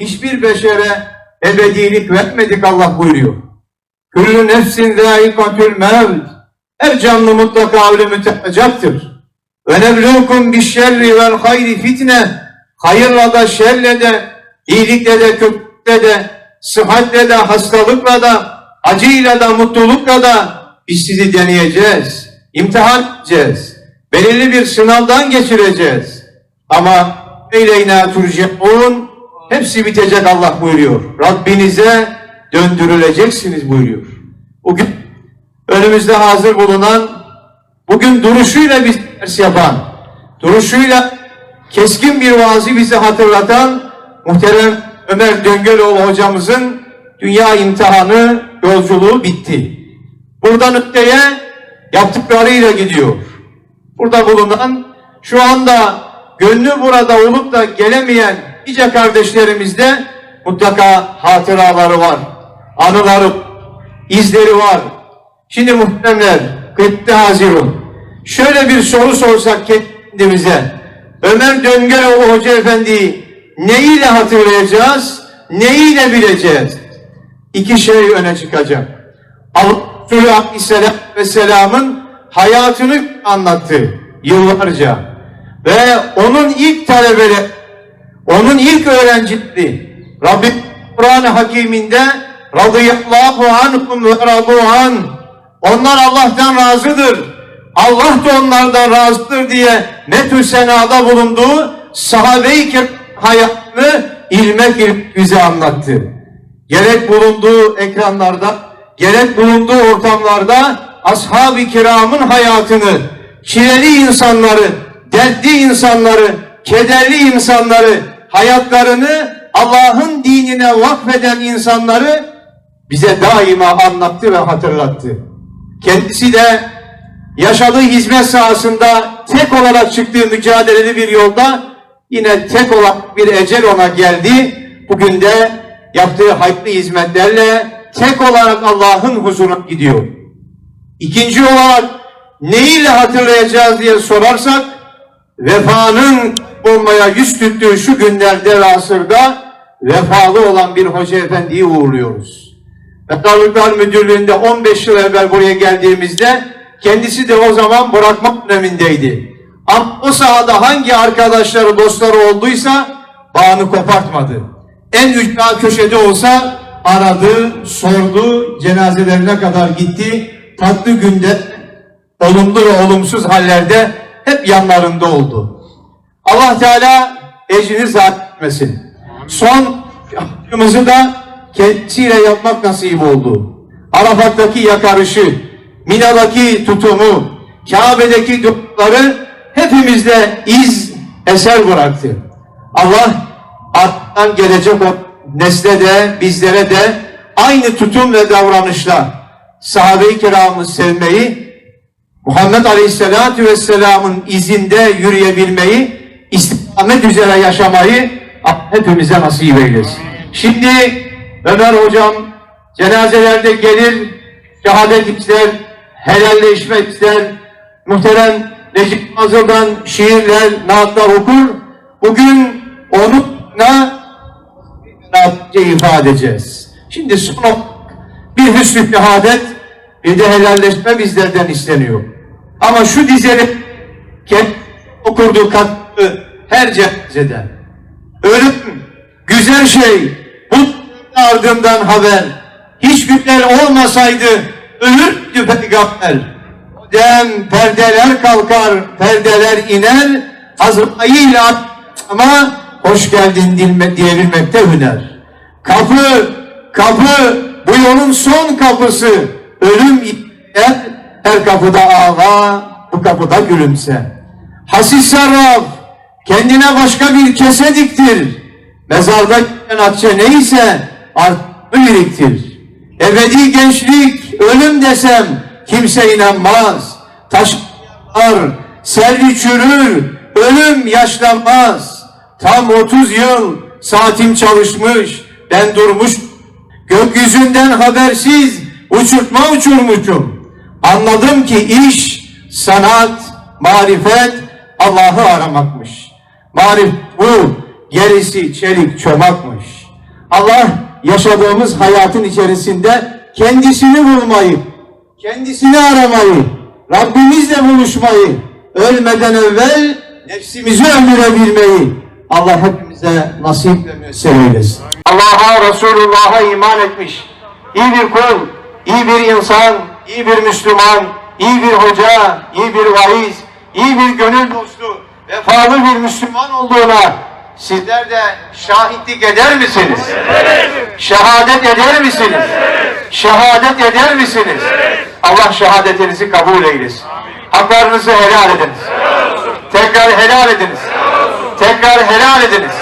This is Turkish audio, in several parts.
hiçbir beşere ebedilik vermedik Allah buyuruyor. Küllü nefsin zâikatül mevt. Her canlı mutlaka ölümü tadacaktır. Ve neblukum bişşerri vel hayri fitne. Hayırla da şerle de, iyilikle de, kötülükle de, sıhhatle de, hastalıkla da, acıyla da, mutlulukla da biz sizi deneyeceğiz. imtihan edeceğiz. Belirli bir sınavdan geçireceğiz. Ama eyleyna turcaun hepsi bitecek Allah buyuruyor. Rabbinize döndürüleceksiniz buyuruyor. Bugün önümüzde hazır bulunan bugün duruşuyla bir ders yapan, duruşuyla keskin bir vaazı bize hatırlatan muhterem Ömer Döngöloğlu hocamızın dünya imtihanı yolculuğu bitti. Buradan öteye yaptıklarıyla gidiyor. Burada bulunan şu anda gönlü burada olup da gelemeyen nice kardeşlerimizde mutlaka hatıraları var, anıları, izleri var. Şimdi muhteremler, kıymetli hazirun, şöyle bir soru sorsak kendimize, Ömer Döngöloğlu Hoca Efendi'yi neyiyle hatırlayacağız, neyiyle bileceğiz? İki şey öne çıkacak. Resulü Aleyhisselam ve Selam'ın hayatını anlattı yıllarca. Ve onun ilk talebeleri, onun ilk öğrencileri, Rabbim Kur'an-ı Hakiminde radıyallahu anhum ve radu an. Onlar Allah'tan razıdır. Allah da onlardan razıdır diye metü senada bulunduğu sahabe-i hayatını ilmek ilmek bize anlattı. Gerek bulunduğu ekranlarda, gerek bulunduğu ortamlarda ashab-ı kiramın hayatını, çileli insanları, dertli insanları, kederli insanları, hayatlarını Allah'ın dinine vakfeden insanları bize daima anlattı ve hatırlattı. Kendisi de yaşadığı hizmet sahasında tek olarak çıktığı mücadeleli bir yolda yine tek olarak bir ecel ona geldi. Bugün de yaptığı hayırlı hizmetlerle tek olarak Allah'ın huzuruna gidiyor. İkinci olarak neyle hatırlayacağız diye sorarsak vefanın olmaya yüz tuttuğu şu günlerde ve asırda vefalı olan bir hoca efendiyi uğurluyoruz. Mezarlıklar Müdürlüğü'nde 15 yıl evvel buraya geldiğimizde kendisi de o zaman bırakmak dönemindeydi. Ama o sahada hangi arkadaşları, dostları olduysa bağını kopartmadı. En ücra köşede olsa aradı, sordu, cenazelerine kadar gitti. Tatlı günde, olumlu ve olumsuz hallerde hep yanlarında oldu. Allah Teala ecrini zat etmesin. Son hakkımızı da kendisiyle yapmak nasip oldu. Arafat'taki yakarışı, Mina'daki tutumu, Kabe'deki duaları hepimizde iz, eser bıraktı. Allah arttan gelecek o nesle de bizlere de aynı tutum ve davranışla sahabe-i kiramı sevmeyi, Muhammed Aleyhisselatü Vesselam'ın izinde yürüyebilmeyi, istikamet üzere yaşamayı hepimize nasip eylesin. Şimdi Ömer Hocam cenazelerde gelir, şehadet ister, helalleşmek ister, muhterem Necip Fazıl'dan şiirler, naatlar okur. Bugün onunla beraberce ifade edeceğiz. Şimdi son bir hüsnü şehadet, bir de helalleşme bizlerden isteniyor. Ama şu dizeleri kendi okurduğu katkı her cenazede. Ölüm güzel şey, bu ardından haber. Hiç güzel olmasaydı ölürdü peygamber. Dem perdeler kalkar, perdeler iner. Azrail ama hoş geldin diyebilmekte hüner. Kapı, kapı, bu yolun son kapısı. Ölüm iner, her kapıda ağla, bu kapıda gülümse. Hasis sarraf, kendine başka bir kese diktir. Mezarda gelen akçe neyse artık biriktir. Ebedi gençlik, ölüm desem kimse inanmaz. Taşlar, servi çürür, ölüm yaşlanmaz. Tam 30 yıl saatim çalışmış, ben durmuş. Gökyüzünden habersiz uçurtma uçurmuşum. Anladım ki iş, sanat, marifet Allah'ı aramakmış. Marif bu, gerisi çelik çomakmış. Allah yaşadığımız hayatın içerisinde kendisini bulmayı, kendisini aramayı, Rabbimizle buluşmayı, ölmeden evvel nefsimizi öldürebilmeyi Allah hepimize nasip ve müessir. Allah'a, Resulullah'a iman etmiş, iyi bir kul, iyi bir insan, iyi bir Müslüman, iyi bir hoca, iyi bir vaiz, iyi bir gönül dostu, vefalı bir Müslüman olduğuna sizler de şahitlik eder misiniz? Şehadet eder misiniz? Şehadet eder misiniz? Allah şehadetinizi kabul eylesin. Haklarınızı helal ediniz. Tekrar helal ediniz. Tekrar helal ediniz.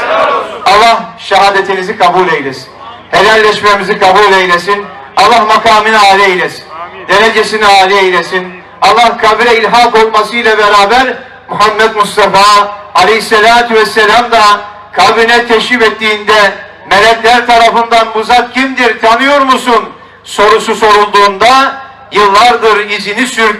Allah şehadetinizi kabul eylesin. Helalleşmemizi kabul eylesin. Allah makamını âli eylesin. Derecesini âli eylesin. Allah kabre ilhak olmasıyla beraber Muhammed Mustafa Aleyhisselatü Vesselam da kabrine teşrif ettiğinde melekler tarafından bu zat kimdir tanıyor musun? sorusu sorulduğunda yıllardır izini sür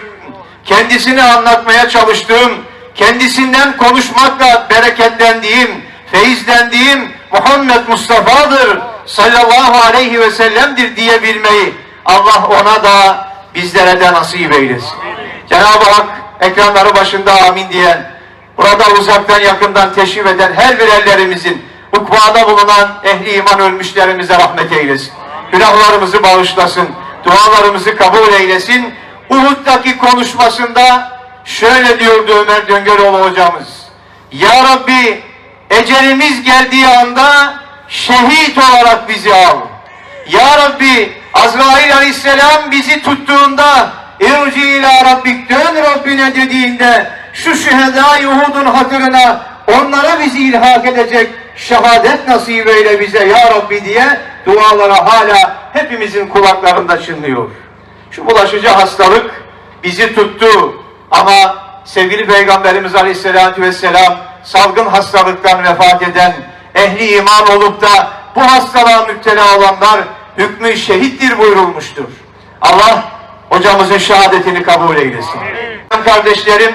kendisini anlatmaya çalıştığım, kendisinden konuşmakla bereketlendiğim, feyizlendiğim Muhammed Mustafa'dır sallallahu aleyhi ve sellem'dir diyebilmeyi Allah ona da bizlere de nasip eylesin. Cenab-ı Hak ekranları başında amin diyen, burada uzaktan yakından teşrif eden her birerlerimizin ukvada bulunan ehli iman ölmüşlerimize rahmet eylesin. Günahlarımızı bağışlasın, dualarımızı kabul eylesin. Uhud'daki konuşmasında şöyle diyordu Ömer Döngeroğlu hocamız. Ya Rabbi ecelimiz geldiği anda şehit olarak bizi al. Ya Rabbi Azrail Aleyhisselam bizi tuttuğunda irci ila Rabbik dön Rabbine dediğinde şu şühedâ-i Uhud'un hatırına onlara bizi ilhak edecek şehadet nasip eyle bize ya Rabbi diye dualara hala hepimizin kulaklarında çınlıyor. Şu bulaşıcı hastalık bizi tuttu ama sevgili Peygamberimiz Aleyhisselatü Vesselam salgın hastalıktan vefat eden ehli iman olup da bu hastalığa müptela olanlar hükmü şehittir buyurulmuştur. Allah hocamızın şehadetini kabul eylesin. Kardeşlerim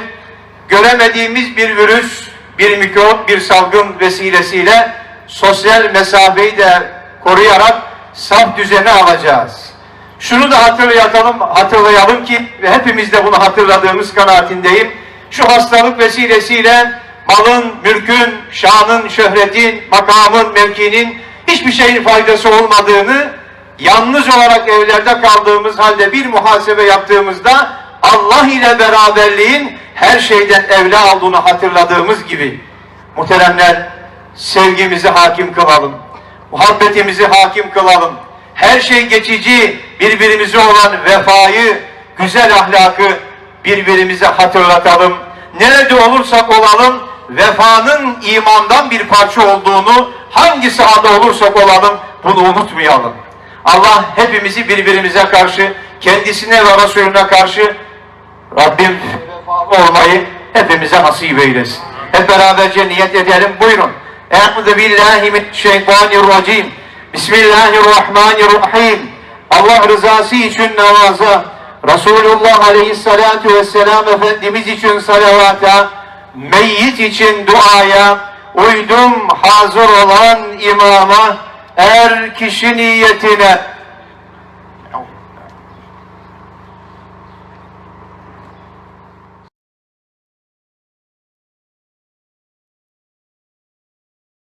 göremediğimiz bir virüs, bir mikrop, bir salgın vesilesiyle sosyal mesafeyi de koruyarak saf düzeni alacağız. Şunu da hatırlayalım, hatırlayalım ki ve hepimiz de bunu hatırladığımız kanaatindeyim. Şu hastalık vesilesiyle malın, mülkün, şanın, şöhretin, makamın, mevkinin hiçbir şeyin faydası olmadığını yalnız olarak evlerde kaldığımız halde bir muhasebe yaptığımızda Allah ile beraberliğin her şeyden evla olduğunu hatırladığımız gibi muhteremler sevgimizi hakim kılalım. Muhabbetimizi hakim kılalım. Her şey geçici birbirimize olan vefayı, güzel ahlakı birbirimize hatırlatalım. Nerede olursak olalım vefanın imandan bir parça olduğunu hangi sahada olursak olalım bunu unutmayalım. Allah hepimizi birbirimize karşı, kendisine ve Resulüne karşı Rabbim olmayı hepimize nasip eylesin. Hep beraberce niyet edelim. Buyurun. Euzu billahi mineşşeytanirracim. Bismillahirrahmanirrahim. Allah rızası için namaza, Resulullah Aleyhisselatü Vesselam Efendimiz için salavata, meyyit için duaya, uydum hazır olan imama, er kişi niyetine